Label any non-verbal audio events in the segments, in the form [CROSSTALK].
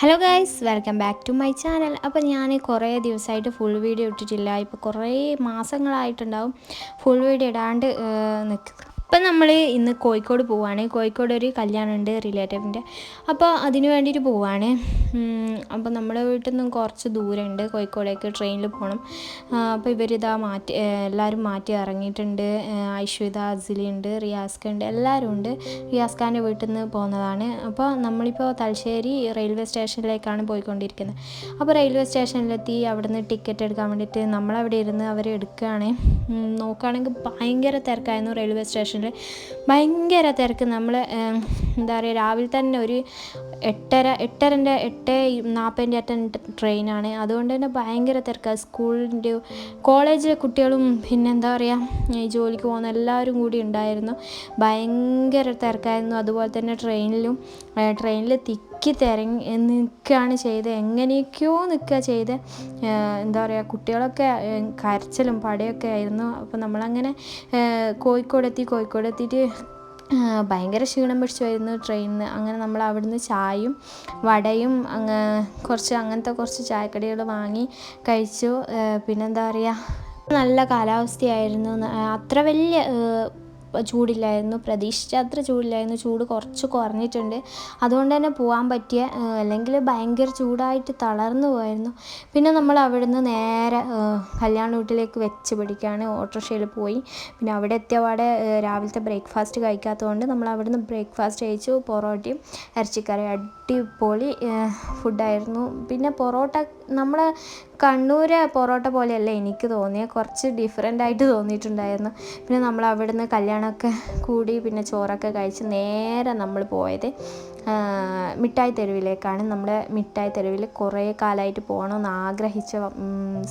Hello guys welcome back to my channel അപ്പോൾ ഞാൻ കുറേ ദിവസമായിട്ട് ഫുൾ വീഡിയോ ഇട്ടിട്ടില്ല. ഇപ്പോൾ കുറേ മാസങ്ങളായിട്ടുണ്ടാവും ഫുൾ വീഡിയോ ഇടാണ്ട് നിൽക്കുന്നത് ഇപ്പം നമ്മൾ ഇന്ന് കോഴിക്കോട് പോവാണ്. കോഴിക്കോട് ഒരു കല്യാണമുണ്ട് റിലേറ്റീവിന്റെ അപ്പോൾ അതിന് വേണ്ടിയിട്ട് പോവാണ്. അപ്പോൾ നമ്മുടെ വീട്ടിൽ നിന്നും കുറച്ച് ദൂരമുണ്ട്. കോഴിക്കോടേക്ക് ട്രെയിനിൽ പോകണം അപ്പോൾ ഇവരിതാ മാറ്റി എല്ലാവരും മാറ്റി ഇറങ്ങിയിട്ടുണ്ട്. ഐശ്വത അസിലി ഉണ്ട് റിയാസ്ക ഉണ്ട് എല്ലാവരും ഉണ്ട്. റിയാസ്ഖാന്റെ വീട്ടിൽ നിന്ന് പോകുന്നതാണ്. അപ്പോൾ നമ്മളിപ്പോൾ തലശ്ശേരി റെയിൽവേ സ്റ്റേഷനിലേക്കാണ് പോയിക്കൊണ്ടിരിക്കുന്നത്. അപ്പോൾ റെയിൽവേ സ്റ്റേഷനിലെത്തി അവിടുന്ന് ടിക്കറ്റ് എടുക്കാൻ വേണ്ടിയിട്ട് നമ്മളവിടെ ഇരുന്ന് അവർ എടുക്കുകയാണ്. നോക്കുകയാണെങ്കിൽ ഭയങ്കര തിരക്കായിരുന്നു റെയിൽവേ സ്റ്റേഷനിൽ ഭയങ്കര തിരക്ക്. നമ്മൾ എന്താ പറയുക രാവിലെ തന്നെ ഒരു എട്ടര എട്ടരന്റെ എട്ട് നാൽപ്പതിന്റെ അറ്റൻ ട്രെയിനാണ്. അതുകൊണ്ട് തന്നെ ഭയങ്കര തിരക്കാണ് സ്കൂളിന്റെ കോളേജിലെ കുട്ടികളും പിന്നെ എന്താ പറയുക ഈ ജോലിക്ക് പോകുന്ന എല്ലാവരും കൂടി ഉണ്ടായിരുന്നു. ഭയങ്കര തിരക്കായിരുന്നു. അതുപോലെ തന്നെ ട്രെയിനിലും ട്രെയിനിൽ തിക്കി തിരങ്ങി നിൽക്കുകയാണ് ചെയ്തത് എങ്ങനെയൊക്കെയോ നിൽക്കുക ചെയ്ത്. എന്താ പറയുക കുട്ടികളൊക്കെ കരച്ചിലും പടയൊക്കെ ആയിരുന്നു. അപ്പോൾ നമ്മളങ്ങനെ കോഴിക്കോടെത്തി കോഴിക്കോടെത്തിയിട്ട് ഭയങ്കര ക്ഷീണം പിടിച്ചു വരുന്നു ട്രെയിനിൽ നിന്ന് അങ്ങനെ നമ്മൾ അവിടുന്ന് ചായയും വടയും അങ്ങ് കുറച്ച് അങ്ങനത്തെ കുറച്ച് ചായക്കടികൾ വാങ്ങി കഴിച്ചു. പിന്നെന്താ പറയുക നല്ല കാലാവസ്ഥയായിരുന്നു. അത്ര വലിയ ചൂടില്ലായിരുന്നു. പ്രതീക്ഷിച്ച അത്ര ചൂടില്ലായിരുന്നു. ചൂട് കുറച്ച് കുറഞ്ഞിട്ടുണ്ട്. അതുകൊണ്ട് തന്നെ പോകാൻ പറ്റിയ അല്ലെങ്കിൽ ഭയങ്കര ചൂടായിട്ട് തളർന്നു പോയായിരുന്നു. പിന്നെ നമ്മൾ അവിടുന്ന് നേരെ കല്യാണ വീട്ടിലേക്ക് വെച്ച് പിടിക്കുകയാണ് ഓട്ടോറിക്ഷയിൽ പോയി. പിന്നെ അവിടെ എത്തിയപാടെ രാവിലത്തെ ബ്രേക്ക്ഫാസ്റ്റ് കഴിക്കാത്തതുകൊണ്ട് നമ്മൾ അവിടുന്ന് ബ്രേക്ക്ഫാസ്റ്റ് കഴിച്ചു. പൊറോട്ടയും ഇറച്ചിക്കറി അടിപൊളി ഫുഡായിരുന്നു. പിന്നെ പൊറോട്ട നമ്മൾ കണ്ണൂർ പൊറോട്ട പോലെയല്ല എനിക്ക് തോന്നിയത് കുറച്ച് ഡിഫറെന്റ് ആയിട്ട് തോന്നിയിട്ടുണ്ടായിരുന്നു. പിന്നെ നമ്മൾ അവിടുന്ന് കല്യാണമൊക്കെ കൂടി പിന്നെ ചോറൊക്കെ കഴിച്ച് നേരെ നമ്മൾ പോയത് മിഠായി തെരുവിലേക്കാണ്. നമ്മുടെ മിഠായി തെരുവിൽ കുറേ കാലമായിട്ട് പോകണമെന്ന് ആഗ്രഹിച്ച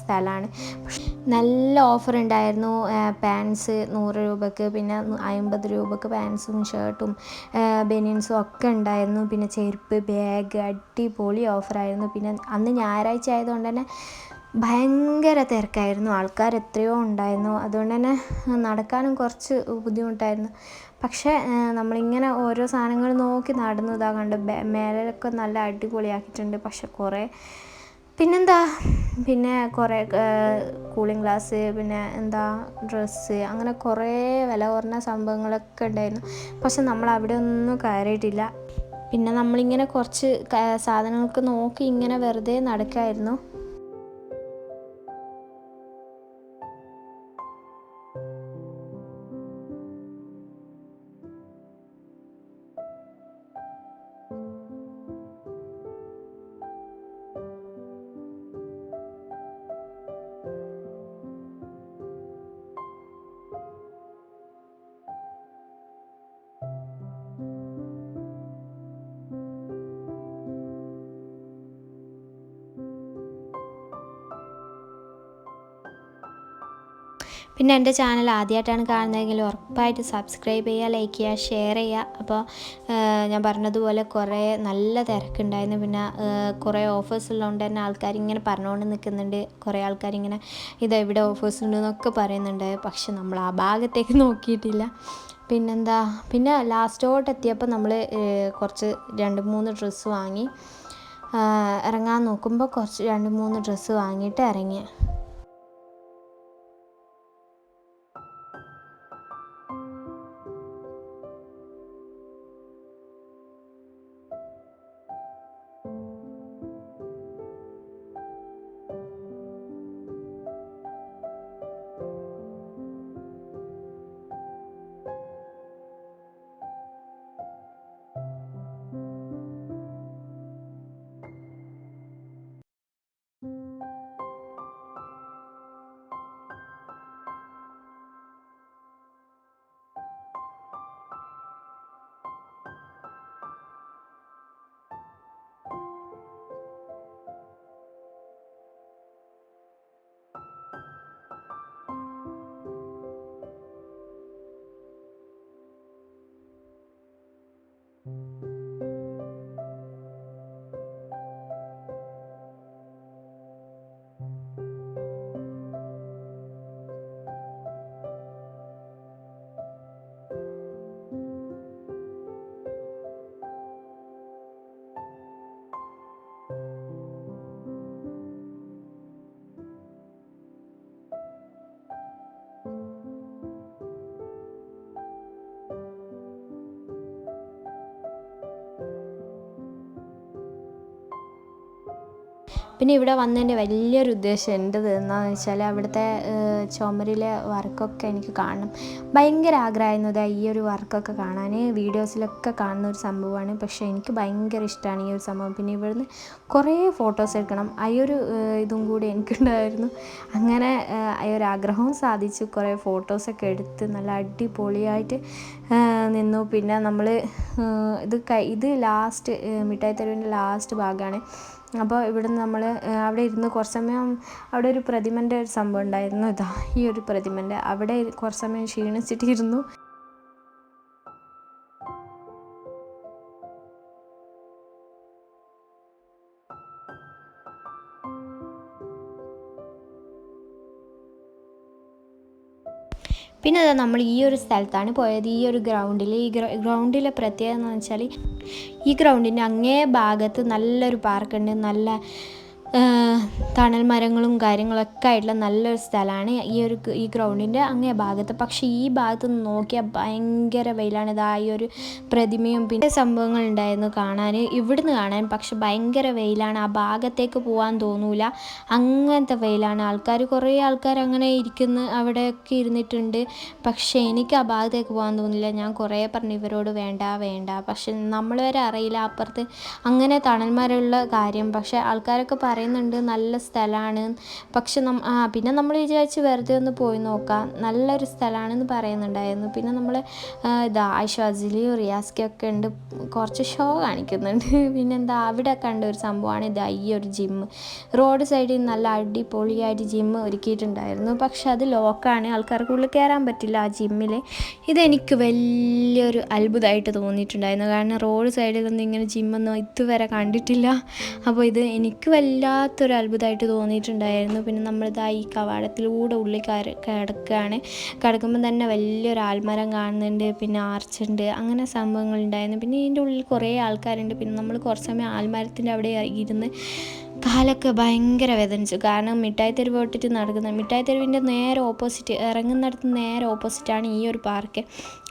സ്ഥലമാണ്. നല്ല ഓഫർ ഉണ്ടായിരുന്നു. പാൻസ് നൂറ് രൂപക്ക് പിന്നെ അമ്പത് രൂപക്ക് പാൻസും ഷർട്ടും ബനിയൻസും ഒക്കെ ഉണ്ടായിരുന്നു. പിന്നെ ചെരുപ്പ് ബാഗ് അടിപൊളി ഓഫറായിരുന്നു പിന്നെ അന്ന് ഞായറാഴ്ച ആയതുകൊണ്ട് തന്നെ ഭയങ്കര തിരക്കായിരുന്നു. ആൾക്കാർ എത്രയോ ഉണ്ടായിരുന്നു. അതുകൊണ്ട് തന്നെ നടക്കാനും കുറച്ച് ബുദ്ധിമുട്ടായിരുന്നു. പക്ഷേ നമ്മളിങ്ങനെ ഓരോ സാധനങ്ങൾ നോക്കി നടന്നു. ഇതാ കണ്ട് മേലൊക്കെ നല്ല അടിപൊളിയാക്കിയിട്ടുണ്ട്. പക്ഷെ കുറേ പിന്നെന്താ പിന്നെ കുറേ കൂളിംഗ് ഗ്ലാസ് പിന്നെ എന്താ ഡ്രസ്സ് അങ്ങനെ കുറേ വില കുറഞ്ഞ സംഭവങ്ങളൊക്കെ ഉണ്ടായിരുന്നു. പക്ഷെ നമ്മൾ അവിടെ ഒന്നും കയറിയിട്ടില്ല. പിന്നെ നമ്മളിങ്ങനെ കുറച്ച് സാധനങ്ങൾക്ക് നോക്കി ഇങ്ങനെ വെറുതെ നടക്കായിരുന്നു. പിന്നെ എന്റെ ചാനൽ ആദ്യമായിട്ടാണ് കാണുന്നതെങ്കിൽ ഉറപ്പായിട്ട് സബ്സ്ക്രൈബ് ചെയ്യുക ലൈക്ക് ചെയ്യുക ഷെയർ ചെയ്യുക. അപ്പോൾ ഞാൻ പറഞ്ഞതുപോലെ കുറേ നല്ല തിരക്കുണ്ടായിരുന്നു. പിന്നെ കുറേ ഓഫേഴ്സ് ഉള്ളതുകൊണ്ട് തന്നെ ആൾക്കാർ ഇങ്ങനെ പറഞ്ഞുകൊണ്ട് നിൽക്കുന്നുണ്ട്. കുറേ ആൾക്കാർ ഇങ്ങനെ ഇത് എവിടെ ഓഫേഴ്സ് ഉണ്ടെന്നൊക്കെ പറയുന്നുണ്ട്. പക്ഷെ നമ്മൾ ആ ഭാഗത്തേക്ക് നോക്കിയിട്ടില്ല. പിന്നെന്താ? പിന്നെ ലാസ്റ്റോട്ട് എത്തിയപ്പോൾ നമ്മൾ കുറച്ച് രണ്ട് മൂന്ന് ഡ്രസ്സ് വാങ്ങി. ഇറങ്ങാൻ നോക്കുമ്പോൾ കുറച്ച് രണ്ട് മൂന്ന് ഡ്രസ്സ് വാങ്ങിയിട്ട് ഇറങ്ങി. പിന്നെ ഇവിടെ വന്നതിന്റെ വലിയൊരു ഉദ്ദേശം എന്റെത് എന്താണെന്ന് വെച്ചാൽ അവിടുത്തെ ചുമരിലെ വർക്കൊക്കെ എനിക്ക് കാണണം. ഭയങ്കര ആഗ്രഹമായിരുന്നു ഇതാ ഈ ഒരു വർക്കൊക്കെ കാണാൻ. വീഡിയോസിലൊക്കെ കാണുന്ന ഒരു സംഭവമാണ്. പക്ഷേ എനിക്ക് ഭയങ്കര ഇഷ്ടമാണ് ഈ ഒരു സംഭവം. പിന്നെ ഇവിടുന്ന് കുറേ ഫോട്ടോസ് എടുക്കണം. ആ ഒരു ഇതും കൂടി എനിക്കുണ്ടായിരുന്നു. അങ്ങനെ ആ ഒരു ആഗ്രഹവും സാധിച്ചു. കുറേ ഫോട്ടോസൊക്കെ എടുത്ത് നല്ല അടിപൊളിയായിട്ട് നിന്നു. പിന്നെ നമ്മൾ ഇത് ഇത് ലാസ്റ്റ് മിഠായി തെരുവിന്റെ ലാസ്റ്റ് ഭാഗമാണ് അപ്പോൾ ഇവിടുന്ന് നമ്മൾ അവിടെ ഇരുന്ന് കുറച്ച് സമയം അവിടെ ഒരു പ്രതിമന്റെ ഒരു സംഭവം ഉണ്ടായിരുന്നു. ഇതാ ഈ ഒരു പ്രതിമന്റെ അവിടെ കുറച്ച് സമയം ക്ഷീണിച്ചിട്ടിരുന്നു. പിന്നെ അതാ നമ്മൾ ഈ ഒരു സ്ഥലത്താണ് പോയത്. ഈ ഒരു ഗ്രൗണ്ടിൽ ഈ ഗ്രൗണ്ടിലെ പ്രത്യേകത എന്ന് വെച്ചാൽ ഈ ഗ്രൗണ്ടിന്റെ അങ്ങേ ഭാഗത്ത് നല്ലൊരു പാർക്കുണ്ട്. നല്ല തണൽ മരങ്ങളും കാര്യങ്ങളൊക്കെ ആയിട്ടുള്ള നല്ലൊരു സ്ഥലമാണ്. ഈ ഒരു ഈ ഗ്രൗണ്ടിന്റെ അങ്ങേ ഭാഗത്ത്. പക്ഷേ ഈ ഭാഗത്ത് നിന്ന് നോക്കിയാൽ ഭയങ്കര വെയിലാണ്. ഇതാ ഈ ഒരു പ്രതിമയും പിന്നെ സംഭവങ്ങൾ ഉണ്ടായിരുന്നു കാണാൻ ഇവിടുന്ന് കാണാൻ. പക്ഷെ ഭയങ്കര വെയിലാണ്. ആ ഭാഗത്തേക്ക് പോകാൻ തോന്നൂല. അങ്ങനത്തെ വെയിലാണ്. ആൾക്കാർ കുറേ ആൾക്കാർ അങ്ങനെ ഇരിക്കുന്ന. അവിടെയൊക്കെ ഇരുന്നിട്ടുണ്ട്. പക്ഷേ എനിക്ക് ആ ഭാഗത്തേക്ക് പോകാൻ തോന്നില്ല. ഞാൻ കുറേ പറഞ്ഞു ഇവരോട് വേണ്ട വേണ്ട. പക്ഷെ നമ്മൾ വരെ അറിയില്ല. അപ്പുറത്ത് അങ്ങനെ തണൽമരമുള്ള കാര്യം. പക്ഷേ ആൾക്കാരൊക്കെ പറയും പറയുന്നുണ്ട് നല്ല സ്ഥലമാണ് പക്ഷെ പിന്നെ നമ്മൾ വിചാരിച്ച് വെറുതെ ഒന്ന് പോയി നോക്കാം. നല്ലൊരു സ്ഥലമാണെന്ന് പറയുന്നുണ്ടായിരുന്നു. പിന്നെ നമ്മൾ ഇതാ ഐഷാജിലി റിയാസ്കൊക്കെ ഉണ്ട്. കുറച്ച് ഷോ കാണിക്കുന്നുണ്ട്. [LAUGHS] പിന്നെ എന്താ അവിടെ കണ്ട ഒരു സംഭവമാണ്. ഇതാ ഈ ഒരു ജിമ്മ് റോഡ് സൈഡിൽ നല്ല അടിപൊളിയായിട്ട് ജിമ്മ് ഒരുക്കിയിട്ടുണ്ടായിരുന്നു. പക്ഷെ അത് ലോക്കാണ് ആൾക്കാർക്ക് ഉള്ളിൽ കയറാൻ പറ്റില്ല ആ ജിമ്മിൽ ഇതെനിക്ക് വലിയൊരു അത്ഭുതമായിട്ട് തോന്നിയിട്ടുണ്ടായിരുന്നു. കാരണം റോഡ് സൈഡിലൊന്നും ഇങ്ങനെ ജിമ്മൊന്നും ഇതുവരെ കണ്ടിട്ടില്ല. അപ്പോൾ ഇത് എനിക്ക് വല്ല വല്ലാത്തൊരു അത്ഭുതമായിട്ട് തോന്നിയിട്ടുണ്ടായിരുന്നു. പിന്നെ നമ്മളിതാ ഈ കവാടത്തിലൂടെ ഉള്ളിൽ കിടക്കുകയാണ് കിടക്കുമ്പോൾ തന്നെ വലിയൊരു ആൽമരം കാണുന്നുണ്ട്. പിന്നെ ആർച്ചുണ്ട് അങ്ങനെ സംഭവങ്ങളുണ്ടായിരുന്നു. പിന്നെ ഇതിന്റെ ഉള്ളിൽ കുറേ ആൾക്കാരുണ്ട്. പിന്നെ നമ്മൾ കുറച്ച് സമയം ആൽമരത്തിന്റെ അവിടെ ഇരുന്ന് കാലൊക്കെ ഭയങ്കര വേദനിച്ചു. കാരണം മിഠായി തെരുവ് തൊട്ടിട്ട് നടക്കുന്നത് മിഠായി തെരുവിന്റെ നേരെ ഓപ്പോസിറ്റ് ഇറങ്ങുന്നിടത്ത് നേരെ ഓപ്പോസിറ്റാണ് ഈ ഒരു പാർക്ക്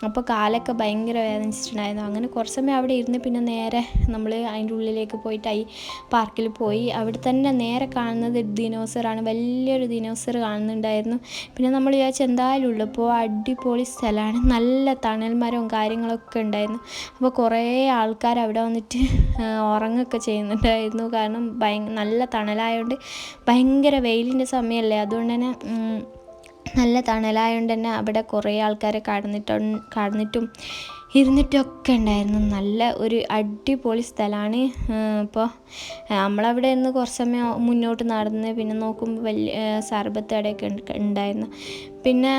അപ്പോൾ കാലൊക്കെ ഭയങ്കര വേദനിച്ചിട്ടുണ്ടായിരുന്നു. അങ്ങനെ കുറച്ച് സമയം അവിടെ ഇരുന്ന് പിന്നെ നേരെ നമ്മൾ അതിന്റെ ഉള്ളിലേക്ക് പോയിട്ട് ഈ പാർക്കിൽ പോയി. അവിടെ തന്നെ നേരെ കാണുന്നത് ദിനോസറാണ് വലിയൊരു ദിനോസർ കാണുന്നുണ്ടായിരുന്നു. പിന്നെ നമ്മൾ വിചാരിച്ചു എന്തായാലും ഉള്ളപ്പോൾ അടിപൊളി സ്ഥലമാണ്. നല്ല തണൽമരവും കാര്യങ്ങളൊക്കെ ഉണ്ടായിരുന്നു. അപ്പോൾ കുറേ ആൾക്കാർ അവിടെ വന്നിട്ട് ഉറങ്ങൊക്കെ ചെയ്യുന്നുണ്ടായിരുന്നു. കാരണം ഭയ നല്ല തണലായതുകൊണ്ട് ഭയങ്കര വെയിലിന്റെ സമയമല്ലേ അതുകൊണ്ട് തന്നെ നല്ല തണലായതുകൊണ്ട് തന്നെ അവിടെ കുറേ ആൾക്കാരെ കടന്നിട്ടും കടന്നിട്ടും ഇരുന്നിട്ടൊക്കെ ഉണ്ടായിരുന്നു. നല്ല ഒരു അടിപൊളി സ്ഥലമാണ് ഇപ്പോൾ നമ്മളവിടെ നിന്ന് കുറച്ച് സമയം മുന്നോട്ട് നടന്ന് പിന്നെ നോക്കുമ്പോൾ വലിയ സർബത്ത് കടയൊക്കെ ഉണ്ടായിരുന്നു. പിന്നെ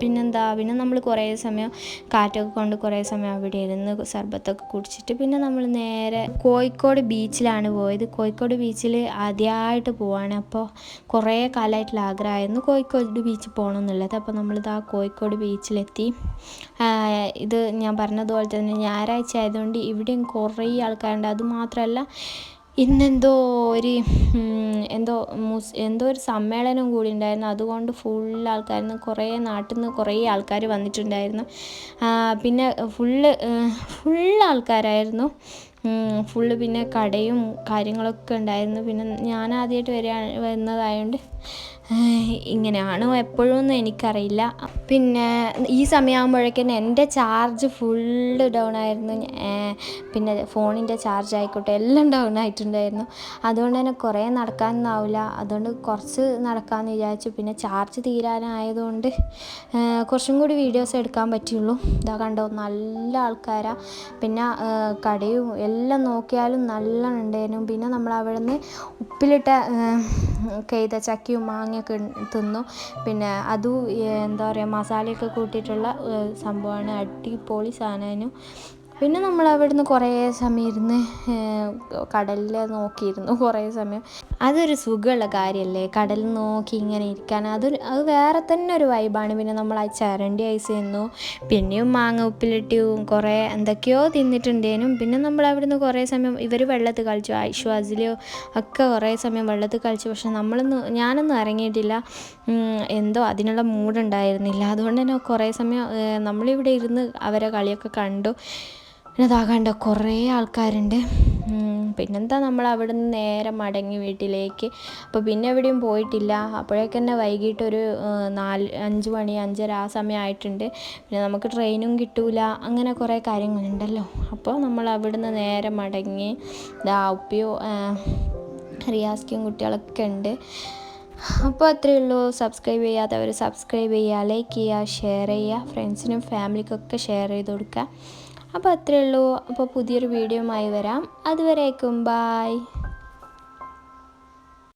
പിന്നെന്താ പിന്നെ നമ്മൾ കുറേ സമയം കാറ്റൊക്കെ കൊണ്ട് കുറേ സമയം അവിടെ ഇരുന്ന് സർബത്തൊക്കെ കുടിച്ചിട്ട് പിന്നെ നമ്മൾ നേരെ കോഴിക്കോട് ബീച്ചിലാണ് പോയത്. കോഴിക്കോട് ബീച്ചിൽ ആദ്യമായിട്ട് പോവാണ്. അപ്പോൾ കുറേ കാലമായിട്ടുള്ള ആഗ്രഹമായിരുന്നു കോഴിക്കോട് ബീച്ചിൽ പോകണം എന്നുള്ളത് അപ്പോൾ നമ്മളിതാ കോഴിക്കോട് ബീച്ചിലെത്തി. ഇത് ഞാൻ പറഞ്ഞതുപോലെ തന്നെ ഞായറാഴ്ച ആയതുകൊണ്ട് ഇവിടെയും കുറേ ആൾക്കാരുണ്ട്. അതുമാത്രമല്ല ഇന്നെന്തോ ഒരു എന്തോ മുസ് എന്തോ ഒരു സമ്മേളനം കൂടി ഉണ്ടായിരുന്നു. അതുകൊണ്ട് ഫുൾ ആൾക്കാരുന്നു കുറേ നാട്ടിൽ നിന്ന് കുറേ ആൾക്കാർ വന്നിട്ടുണ്ടായിരുന്നു. പിന്നെ ഫുള്ള് ഫുൾ ആൾക്കാരായിരുന്നു. ഫുള്ള് പിന്നെ കടയും കാര്യങ്ങളൊക്കെ ഉണ്ടായിരുന്നു. പിന്നെ ഞാൻ ആദ്യമായിട്ട് വരിക വരുന്നതായതുകൊണ്ട് ഇങ്ങനെയാണോ. എപ്പോഴും ഒന്നും എനിക്കറിയില്ല. പിന്നെ ഈ സമയമാകുമ്പോഴേക്കും എന്റെ ചാർജ് ഫുള്ള് ഡൗൺ ആയിരുന്നു. പിന്നെ ഫോണിന്റെ ചാർജ് ആയിക്കോട്ടെ എല്ലാം ഡൗൺ ആയിട്ടുണ്ടായിരുന്നു. അതുകൊണ്ട് തന്നെ കുറേ നടക്കാനൊന്നും ആവില്ല അതുകൊണ്ട് കുറച്ച് നടക്കാമെന്ന് വിചാരിച്ചു. പിന്നെ ചാർജ് തീരാനായതുകൊണ്ട് കുറച്ചും കൂടി വീഡിയോസ് എടുക്കാൻ പറ്റുള്ളൂ ഇതാ കണ്ടോ നല്ല ആൾക്കാരാണ് പിന്നെ കടയും എല്ലാം നോക്കിയാലും നല്ല ഉണ്ടായിരുന്നു. പിന്നെ നമ്മൾ അവിടെ നിന്ന് ഉപ്പിലിട്ട കെയ്ത ചക്കയും മാങ്ങ മാങ്ങയൊക്കെ തിന്നു. പിന്നെ അതും എന്താ പറയുക മസാലയൊക്കെ കൂട്ടിയിട്ടുള്ള സംഭവമാണ്. അടിപൊളി സാധനമായിരുന്നു. പിന്നെ നമ്മൾ അവിടുന്ന് കുറേ സമയം ഇരുന്ന് കടലിൽ നോക്കിയിരുന്നു കുറേ സമയം. അതൊരു സുഖമുള്ള കാര്യമല്ലേ? കടൽ നോക്കി ഇങ്ങനെ ഇരിക്കാൻ. അതൊരു അത് വേറെ തന്നെ ഒരു വൈബാണ് പിന്നെ നമ്മൾ ആ ചരണ്ടി ഐസ് തിന്നു. പിന്നെയും മാങ്ങ ഉപ്പിലിട്ടും കുറേ എന്തൊക്കെയോ തിന്നിട്ടുണ്ടേനും പിന്നെ നമ്മൾ അവിടുന്ന് കുറേ സമയം ഇവർ വെള്ളത്തിൽ കളിച്ചു. ഐശ്വാസിലെയോ ഒക്കെ കുറേ സമയം വെള്ളത്തിൽ കളിച്ചു. പക്ഷെ നമ്മളൊന്നും ഞാനൊന്നും ഇറങ്ങിയിട്ടില്ല. എന്തോ അതിനുള്ള മൂഡുണ്ടായിരുന്നില്ല അതുകൊണ്ട് തന്നെ കുറേ സമയം നമ്മളിവിടെ ഇരുന്ന് അവരെ കളിയൊക്കെ കണ്ടു. പിന്നെ അതാകാണ്ട കുറേ ആൾക്കാരുണ്ട്. പിന്നെന്താ നമ്മൾ അവിടെ നിന്ന് നേരെ മടങ്ങി വീട്ടിലേക്ക്. അപ്പോൾ പിന്നെ എവിടെയും പോയിട്ടില്ല. അപ്പോഴേക്ക് തന്നെ വൈകിട്ടൊരു നാല് അഞ്ച് മണി അഞ്ചര ആ സമയമായിട്ടുണ്ട് പിന്നെ നമുക്ക് ട്രെയിനും കിട്ടൂല. അങ്ങനെ കുറേ കാര്യങ്ങളുണ്ടല്ലോ. അപ്പോൾ നമ്മൾ അവിടെ നിന്ന് നേരെ മടങ്ങി ദാ ഉപ്പിയോ റിയാസ്ക്കും കുട്ടികളൊക്കെ ഉണ്ട്. അപ്പോൾ അത്രയേ ഉള്ളൂ. സബ്സ്ക്രൈബ് ചെയ്യാത്തവർ സബ്സ്ക്രൈബ് ചെയ്യുക ലൈക്ക് ചെയ്യുക ഷെയർ ചെയ്യുക. ഫ്രണ്ട്സിനും ഫാമിലിക്കൊക്കെ ഷെയർ ചെയ്ത് കൊടുക്കുക. അപ്പോൾ അത്രയേ ഉള്ളൂ. അപ്പോൾ പുതിയൊരു വീഡിയോയുമായി വരാം. അതുവരേക്കും. ബായ്